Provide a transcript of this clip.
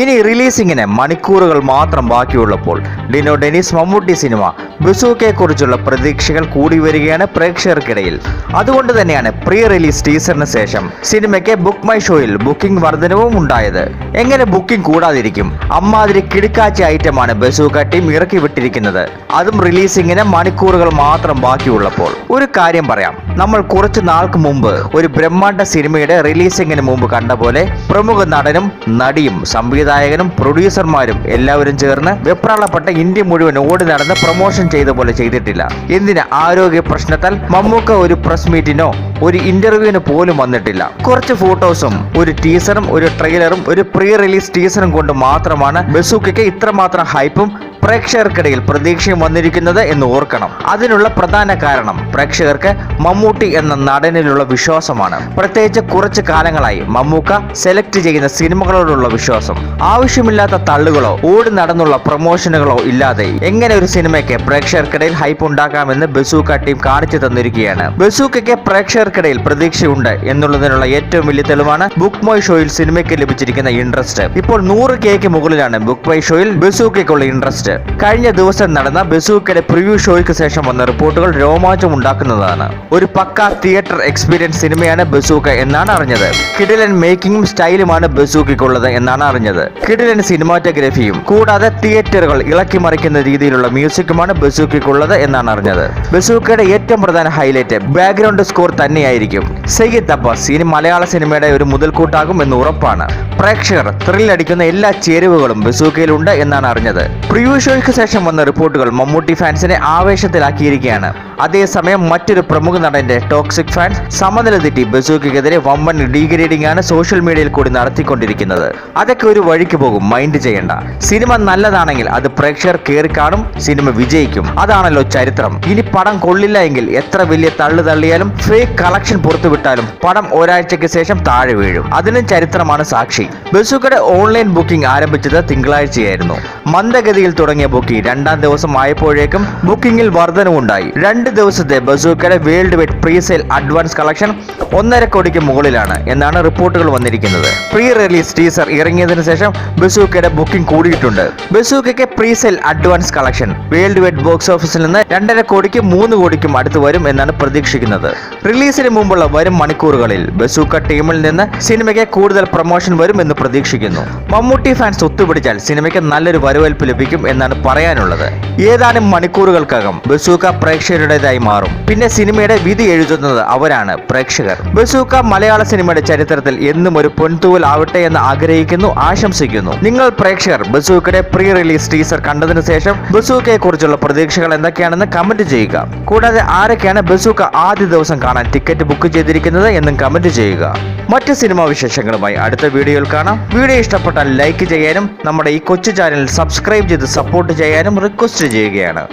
ഇനി റിലീസിങ്ങിന് മണിക്കൂറുകൾ മാത്രം ബാക്കിയുള്ളപ്പോൾ ഡിനോ ഡെനിസ് മമ്മൂട്ടി സിനിമ ബസൂക്കയെക്കുറിച്ചുള്ള പ്രതീക്ഷകൾ കൂടി വരികയാണ് പ്രേക്ഷകർക്കിടയിൽ. അതുകൊണ്ട് തന്നെയാണ് പ്രീ റിലീസ് ടീസറിന് ശേഷം സിനിമയ്ക്ക് ബുക്ക് മൈ ഷോയിൽ ബുക്കിംഗ് വർധനവും ഉണ്ടായത്. എങ്ങനെ ബുക്കിംഗ് കൂടാതിരിക്കും? അമ്മാതിരി കിടുക്കാച്ച ഐറ്റമാണ് ബസൂക്ക ടീം ഇറക്കി വിട്ടിരിക്കുന്നത്. അതും റിലീസിങ്ങിന് മണിക്കൂറുകൾ മാത്രം ബാക്കിയുള്ളപ്പോൾ. ഒരു കാര്യം പറയാം. നമ്മൾ കുറച്ച് നാൾക്ക് മുമ്പ് ഒരു ബ്രഹ്മാണ്ഡ സിനിമയുടെ റിലീസിങ്ങിന് മുമ്പ് കണ്ട പോലെ പ്രമുഖ നടനും നടിയും സംവിധായകനും പ്രൊഡ്യൂസർമാരും എല്ലാവരും ചേർന്ന് വെപ്രാളപ്പെട്ട ഇന്ത്യ മുഴുവൻ ഓടി നടന്ന് പ്രൊമോഷൻ ചെയ്ത പോലെ ചെയ്തിട്ടില്ല. എന്തിന് ആരോഗ്യ പ്രശ്നത്താൽ മമ്മൂക്ക ഒരു പ്രസ് മീറ്റിനോ ഒരു ഇന്റർവ്യൂവിന് പോലും വന്നിട്ടില്ല. കുറച്ച് ഫോട്ടോസും ഒരു ടീസറും ഒരു ട്രെയിലറും ഒരു പ്രീ റിലീസ് ടീസറും കൊണ്ട് മാത്രമാണ് ബസൂക്കയ്ക്ക് ഇത്രമാത്രം ഹൈപ്പും പ്രേക്ഷകർക്കിടയിൽ പ്രതീക്ഷയും വന്നിരിക്കുന്നത് എന്ന് ഓർക്കണം. അതിനുള്ള പ്രധാന കാരണം പ്രേക്ഷകർക്ക് മമ്മൂട്ടി എന്ന നടനിലുള്ള വിശ്വാസമാണ്. പ്രത്യേകിച്ച് കുറച്ച് കാലങ്ങളായി മമ്മൂക്ക സെലക്ട് ചെയ്യുന്ന സിനിമകളോടുള്ള വിശ്വാസം. ആവശ്യമില്ലാത്ത തള്ളുകളോ ഓടി നടന്നുള്ള പ്രൊമോഷനുകളോ ഇല്ലാതെ എങ്ങനെ ഒരു സിനിമയ്ക്ക് പ്രേക്ഷകർക്കിടയിൽ ഹൈപ്പ് ഉണ്ടാക്കാമെന്ന് ബസൂക്ക ടീം കാണിച്ചു തന്നിരിക്കുകയാണ്. ബസൂക്കയ്ക്ക് പ്രേക്ഷകർക്കിടയിൽ പ്രതീക്ഷയുണ്ട് എന്നുള്ളതിനുള്ള ഏറ്റവും വലിയ തെളിവാണ് ബുക്ക് മൈ ഷോയിൽ സിനിമയ്ക്ക് ലഭിച്ചിരിക്കുന്ന ഇൻട്രസ്റ്റ് ഇപ്പോൾ നൂറ് കെക്ക് മുകളിലാണ് ബുക്ക് മൈ ഷോയിൽ ബസൂക്കയ്ക്കുള്ള ഇൻട്രസ്റ്റ് കഴിഞ്ഞ ദിവസം നടന്ന ബസൂക്കയുടെ പ്രിവ്യൂ ഷോയ്ക്ക് ശേഷം വന്ന റിപ്പോർട്ടുകൾ രോമാഞ്ചം ഉണ്ടാക്കുന്നതാണ്. ഒരു പക്ക തിയേറ്റർ എക്സ്പീരിയൻസ് സിനിമയാണ് ബസൂക്ക എന്നാണ് അറിഞ്ഞത്. കിടിലൻ മേക്കിംഗും സ്റ്റൈലുമാണ് ബസൂക്കയ്ക്കുള്ളത് എന്നാണ് അറിഞ്ഞത്. കിടിലൻ സിനിമാറ്റോഗ്രഫിയും കൂടാതെ തിയേറ്ററുകൾ ഇളക്കി മറിക്കുന്ന രീതിയിലുള്ള മ്യൂസിക്കുമാണ് ബസൂക്കയ്ക്കുള്ളത് എന്നാണ് അറിഞ്ഞത്. ബസൂക്കയുടെ ഏറ്റവും പ്രധാന ഹൈലൈറ്റ് ബാക്ക്ഗ്രൗണ്ട് സ്കോർ തന്നെയായിരിക്കും. സയ്യിദ് അബ്ബാസ് ഇനി മലയാള സിനിമയുടെ ഒരു മുതൽക്കൂട്ടാകും എന്ന് ഉറപ്പാണ്. പ്രേക്ഷകർ ത്രില്ലടിക്കുന്ന എല്ലാ ചേരുവകളും ബസൂക്കയിലുണ്ട് എന്നാണ് അറിഞ്ഞത്. പ്രിവ്യൂ ഷോയ്ക്ക് ശേഷം വന്ന റിപ്പോർട്ടുകൾ മമ്മൂട്ടി ഫാൻസിനെ ആവേശത്തിലാക്കിയിരിക്കുകയാണ്. അതേസമയം മറ്റൊരു പ്രമുഖ നടന്റെ ടോക്സിക് ഫാൻസ് സമനില തെറ്റി ബസൂക്കെതിരെ വമ്പൻ ഡീഗ്രേഡിംഗ് ആണ് സോഷ്യൽ മീഡിയയിൽ കൂടി നടത്തിക്കൊണ്ടിരിക്കുന്നത്. അതൊക്കെ ഒരു വഴിക്ക് പോകും. മൈൻഡ് ചെയ്യണ്ട. സിനിമ നല്ലതാണെങ്കിൽ അത് പ്രേക്ഷകർ കയറി കാണും സിനിമ വിജയിക്കും. അതാണല്ലോ ചരിത്രം. ഇനി പടം കൊള്ളില്ല എങ്കിൽ എത്ര വലിയ തള്ളു തള്ളിയാലും ഫേക്ക് കളക്ഷൻ പുറത്തുവിട്ടാലും പടം ഒരാഴ്ചയ്ക്ക് ശേഷം താഴെ വീഴും. അതിനും ചരിത്രമാണ് സാക്ഷി. ബസൂക്കയുടെ ഓൺലൈൻ ബുക്കിംഗ് ആരംഭിച്ചത് തിങ്കളാഴ്ചയായിരുന്നു. മന്ദഗതിയിൽ തുടങ്ങിയ ബുക്കിംഗ് രണ്ടാം ദിവസം ആയപ്പോഴേക്കും ബുക്കിംഗിൽ വർധനവുണ്ടായി. രണ്ട് ദിവസത്തെ ബസൂക്കയുടെ world wide presale advance collection ഒന്നര കോടിക്ക് മുകളിലാണ് എന്നാണ് റിപ്പോർട്ടുകൾ വന്നിരിക്കുന്നത്. പ്രീ റിലീസ് ടീസർ ഇറങ്ങിയതിനു ശേഷം ബസൂക്കയുടെ ബുക്കിംഗ് കൂടിയിട്ടുണ്ട്. ബസൂക്കയ്ക്ക് pre sale advance collection world wide box ഓഫീസിൽ നിന്ന് രണ്ടര കോടിക്ക് മൂന്ന് കോടിക്കും അടുത്ത് വരും എന്നാണ് പ്രതീക്ഷിക്കുന്നത്. റിലീസിന് മുമ്പുള്ള വരും മണിക്കൂറുകളിൽ ബസൂക്ക ടീമിൽ നിന്ന് സിനിമയ്ക്ക് കൂടുതൽ പ്രൊമോഷൻ വരും എന്ന് പ്രതീക്ഷിക്കുന്നു. മമ്മൂട്ടി ഫാൻസ് ഒത്തുപിടിച്ചാൽ സിനിമയ്ക്ക് നല്ലൊരു വരവേൽപ്പ് ലഭിക്കും എന്നാണ് പറയാനുള്ളത്. ഏതാനും മണിക്കൂറുകൾക്കകം ബസൂക്ക പ്രേക്ഷകരുടേതായി മാറും. പിന്നെ സിനിമയുടെ വിധി എഴുതുന്നത് അവരാണ് പ്രേക്ഷകർ. ബസൂക്ക മലയാള സിനിമയുടെ ചരിത്രത്തിൽ എന്നും ഒരു പൊൻതൂവൽ ആവട്ടെ എന്ന് ആഗ്രഹിക്കുന്നു ആശംസിക്കുന്നു. നിങ്ങൾ പ്രേക്ഷകർ ബസൂക്കയുടെ പ്രീ റിലീസ് ടീസർ കണ്ടതിന് ശേഷം ബസൂക്കയെ കുറിച്ചുള്ള പ്രതീക്ഷകൾ എന്തൊക്കെയാണെന്ന് കമന്റ് ചെയ്യുക. കൂടാതെ ആരൊക്കെയാണ് ബസൂക്ക ആദ്യ ദിവസം കാണാൻ ടിക്കറ്റ് ബുക്ക് ചെയ്തിരിക്കുന്നത് എന്നും കമന്റ് ചെയ്യുക. മറ്റ് സിനിമാ വിശേഷങ്ങളുമായി അടുത്ത വീഡിയോയിൽ കാണാം. വീഡിയോ ഇഷ്ടപ്പെട്ടാൽ ലൈക്ക് ചെയ്യാനും നമ്മുടെ ഈ കൊച്ചു ചാനൽ സബ്സ്ക്രൈബ് ചെയ്ത് സപ്പോർട്ട് ചെയ്യാനും റിക്വസ്റ്റ് ചെയ്യുകയാണ്.